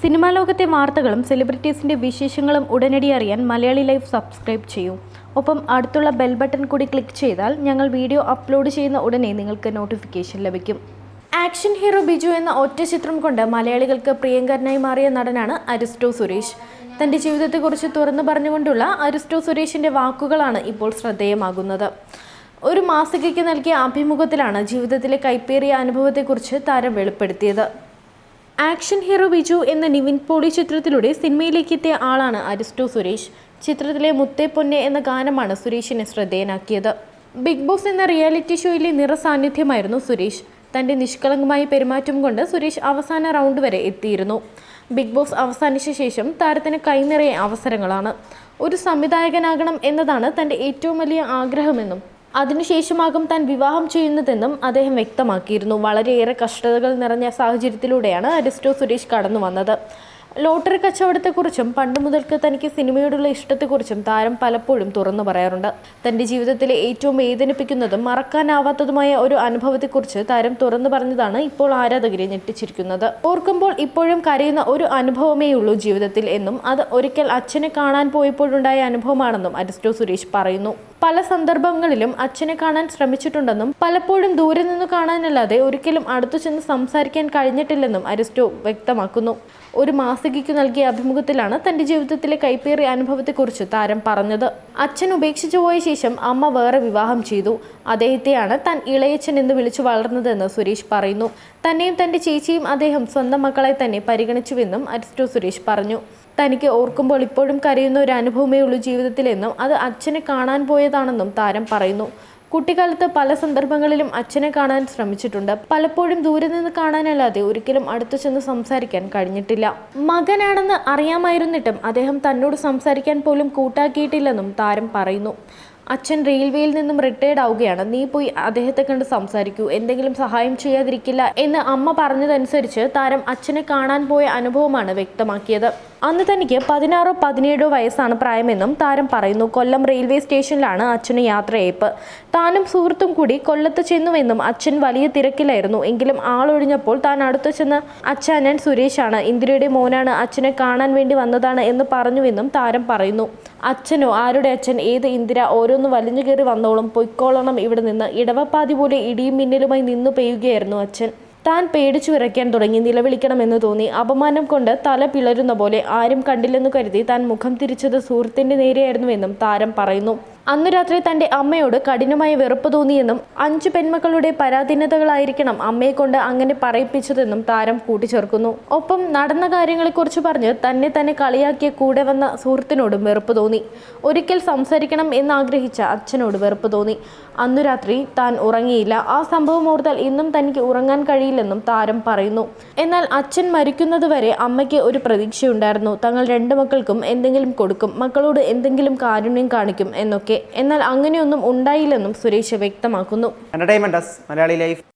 Cinema ലോകത്തെ വാർത്തകളും സെലിബ്രിറ്റീസിന്റെ വിശേഷങ്ങളും ഉടനടി അറിയാൻ മലയാളി ലൈഫ് സബ്സ്ക്രൈബ് ചെയ്യൂ. ഒപ്പം അടുത്തുള്ള ബെൽ ബട്ടൺ കൂടി ക്ലിക്ക് ചെയ്താൽ ഞങ്ങൾ വീഡിയോ അപ്ലോഡ് ചെയ്യുന്ന ഉടനെ നിങ്ങൾക്ക് നോട്ടിഫിക്കേഷൻ ലഭിക്കും. ആക്ഷൻ ഹീറോ ബിജു എന്ന ഒറ്റ ചിത്രം കൊണ്ട് മലയാളികൾക്ക് പ്രിയങ്കരനായി മാറിയ നടനാണ് അരിസ്റ്റോ സുരേഷ്. തന്റെ ജീവിതത്തെക്കുറിച്ച് തുറന്നു പറഞ്ഞുകൊണ്ടുള്ള അരിസ്റ്റോ സുരേഷിന്റെ വാക്കുകളാണ് ഇപ്പോൾ ശ്രദ്ധേയമാകുന്നത്. ഒരു മാസികയ്ക്ക് നൽകിയ അഭിമുഖത്തിലാണ് ജീവിതത്തിലെ കൈപ്പേറിയ അനുഭവത്തെക്കുറിച്ച് താരം വെളിപ്പെടുത്തിയത്. ആക്ഷൻ ഹീറോ ബിജു എന്ന നിവിൻ പോളി ചിത്രത്തിലൂടെ സിനിമയിലേക്ക് എത്തിയ ആളാണ് അരിസ്റ്റോ സുരേഷ്. ചിത്രത്തിലെ മുത്തേ പൊന്നെ എന്ന ഗാനമാണ് സുരേഷിനെ ശ്രദ്ധേയനാക്കിയത്. ബിഗ് ബോസ് എന്ന റിയാലിറ്റി ഷോയിലെ നിറസാന്നിധ്യമായിരുന്നു സുരേഷ്. തന്റെ നിഷ്കളങ്കമായ പെരുമാറ്റം കൊണ്ട് സുരേഷ് അവസാന റൗണ്ട് വരെ എത്തിയിരുന്നു. ബിഗ് ബോസ് അവസാനിച്ച ശേഷം താരത്തിന് കൈനിറയെ അവസരങ്ങളാണ്. ഒരു സംവിധായകനാകണം എന്നതാണ് തന്റെ ഏറ്റവും വലിയ ആഗ്രഹമെന്നും അതിനുശേഷമാകും താൻ വിവാഹം ചെയ്യുന്നതെന്നും അദ്ദേഹം വ്യക്തമാക്കിയിരുന്നു. വളരെയേറെ കഷ്ടതകൾ നിറഞ്ഞ സാഹചര്യത്തിലൂടെയാണ് അരിസ്റ്റോ സുരേഷ് കടന്നു വന്നത്. ലോട്ടറി കച്ചവടത്തെക്കുറിച്ചും പണ്ട് മുതൽക്ക് തനിക്ക് സിനിമയോടുള്ള ഇഷ്ടത്തെക്കുറിച്ചും താരം പലപ്പോഴും തുറന്നു പറയാറുണ്ട്. തന്റെ ജീവിതത്തിലെ ഏറ്റവും വേദനിപ്പിക്കുന്നതും മറക്കാനാവാത്തതുമായ ഒരു അനുഭവത്തെക്കുറിച്ച് താരം തുറന്നു പറഞ്ഞതാണ് ഇപ്പോൾ ആരാധകരെ ഞെട്ടിച്ചിരിക്കുന്നത്. ഓർക്കുമ്പോൾ ഇപ്പോഴും കരയുന്ന ഒരു അനുഭവമേ ഉള്ളൂ ജീവിതത്തിൽ എന്നും അത് ഒരിക്കൽ അച്ഛനെ കാണാൻ പോയപ്പോഴുണ്ടായ അനുഭവമാണെന്നും അരിസ്റ്റോ സുരേഷ് പറയുന്നു. പല സന്ദർഭങ്ങളിലും അച്ഛനെ കാണാൻ ശ്രമിച്ചിട്ടുണ്ടെന്നും പലപ്പോഴും ദൂരെ നിന്ന് കാണാനല്ലാതെ ഒരിക്കലും അടുത്തു ചെന്ന് സംസാരിക്കാൻ കഴിഞ്ഞിട്ടില്ലെന്നും അരിസ്റ്റോ വ്യക്തമാക്കുന്നു. ഒരു മാസികയ്ക്ക് നൽകിയ അഭിമുഖത്തിലാണ് തന്റെ ജീവിതത്തിലെ കൈപ്പേറിയ അനുഭവത്തെക്കുറിച്ച് താരം പറഞ്ഞത്. അച്ഛൻ ഉപേക്ഷിച്ചു പോയ ശേഷം അമ്മ വേറെ വിവാഹം ചെയ്തു. അദ്ദേഹത്തെയാണ് താൻ ഇളയച്ഛൻ എന്ന് വിളിച്ചു വളർന്നതെന്ന് സുരേഷ് പറയുന്നു. തന്നെയും തന്റെ ചേച്ചിയും അദ്ദേഹം സ്വന്തം മക്കളെ തന്നെ പരിഗണിച്ചുവെന്നും അരിസ്റ്റോ സുരേഷ് പറഞ്ഞു. തനിക്ക് ഓർക്കുമ്പോൾ ഇപ്പോഴും കരയുന്ന ഒരു അനുഭവമേ ഉള്ളൂ ജീവിതത്തിലെന്നും അത് അച്ഛനെ കാണാൻ പോയതാണെന്നും താരം പറയുന്നു. കുട്ടിക്കാലത്ത് പല സന്ദർഭങ്ങളിലും അച്ഛനെ കാണാൻ ശ്രമിച്ചിട്ടുണ്ട്. പലപ്പോഴും ദൂരെ നിന്ന് കാണാനല്ലാതെ ഒരിക്കലും അടുത്തു ചെന്ന് സംസാരിക്കാൻ കഴിഞ്ഞിട്ടില്ല. മകനാണെന്ന് അറിയാമായിരുന്നിട്ടും അദ്ദേഹം തന്നോട് സംസാരിക്കാൻ പോലും കൂട്ടാക്കിയിട്ടില്ലെന്നും താരം പറയുന്നു. അച്ഛൻ റെയിൽവേയിൽ നിന്നും റിട്ടയർഡ് ആവുകയാണ്. നീ പോയി അദ്ദേഹത്തെ കണ്ട് സംസാരിക്കൂ. എന്തെങ്കിലും സഹായം ചെയ്യാതിരിക്കില്ല എന്ന് അമ്മ പറഞ്ഞതനുസരിച്ച് താരം അച്ഛനെ കാണാൻ പോയ അനുഭവമാണ് വ്യക്തമാക്കിയത്. അന്ന് തനിക്ക് പതിനാറോ പതിനേഴോ വയസ്സാണ് പ്രായമെന്നും താരം പറയുന്നു. കൊല്ലം റെയിൽവേ സ്റ്റേഷനിലാണ് അച്ഛന് യാത്രയയപ്പ്. താനും സുഹൃത്തും കൂടി കൊല്ലത്ത് ചെന്നുവെന്നും അച്ഛൻ വലിയ തിരക്കിലായിരുന്നു. എങ്കിലും ആളൊഴിഞ്ഞപ്പോൾ താൻ അടുത്തു ചെന്ന് അച്ഛനൻ സുരേഷാണ്. ഇന്ദിരയുടെ മോനാണ്. അച്ഛനെ കാണാൻ വേണ്ടി വന്നതാണ് എന്ന് പറഞ്ഞുവെന്നും താരം പറയുന്നു. അച്ഛനോ ആരുടെ അച്ഛൻ? ഏത് ഇന്ദിര? ഓരോന്ന് വലിഞ്ഞു കയറി വന്നോളും. പൊയ്ക്കോളണം ഇവിടെ നിന്ന്. ഇടവപ്പാതി പോലെ ഇടിയും മിന്നലുമായി നിന്നു പെയ്യുകയായിരുന്നു അച്ഛൻ. താൻ പേടിച്ചു വിറയ്ക്കാൻ തുടങ്ങി. നിലവിളിക്കണമെന്ന് തോന്നി. അപമാനം കൊണ്ട് തല പിളരുന്ന പോലെ ആരും കണ്ടില്ലെന്നു കരുതി താൻ മുഖം തിരിച്ചത് സുഹൃത്തിന്റെ നേരെയായിരുന്നുവെന്നും താരം പറയുന്നു. അന്നു രാത്രി തന്റെ അമ്മയോട് കഠിനമായ വെറുപ്പ് തോന്നിയെന്നും അഞ്ച് പെൺമക്കളുടെ പരാധീനതകളായിരിക്കണം അമ്മയെ കൊണ്ട് അങ്ങനെ പറയിപ്പിച്ചതെന്നും താരം കൂട്ടിച്ചേർക്കുന്നു. ഒപ്പം നടന്ന കാര്യങ്ങളെക്കുറിച്ച് പറഞ്ഞ് തന്നെ തന്നെ കളിയാക്കിയ കൂടെ വന്ന സുഹൃത്തിനോടും വെറുപ്പ് തോന്നി. ഒരിക്കൽ സംസാരിക്കണം എന്നാഗ്രഹിച്ച അച്ഛനോട് വെറുപ്പ് തോന്നി. അന്നു രാത്രി താൻ ഉറങ്ങിയില്ല. ആ സംഭവം ഓർത്താൽ ഇന്നും തനിക്ക് ഉറങ്ങാൻ കഴിയില്ലെന്നും താരം പറയുന്നു. എന്നാൽ അച്ഛൻ മരിക്കുന്നതുവരെ അമ്മയ്ക്ക് ഒരു പ്രതീക്ഷയുണ്ടായിരുന്നു. തങ്ങൾ രണ്ട് മക്കൾക്കും എന്തെങ്കിലും കൊടുക്കും. മക്കളോട് എന്തെങ്കിലും കാരുണ്യം കാണിക്കും എന്നൊക്കെ എന്നാൽ അങ്ങനെയൊന്നും ഉണ്ടായില്ലെന്നും സുരേഷ് വ്യക്തമാക്കുന്നു.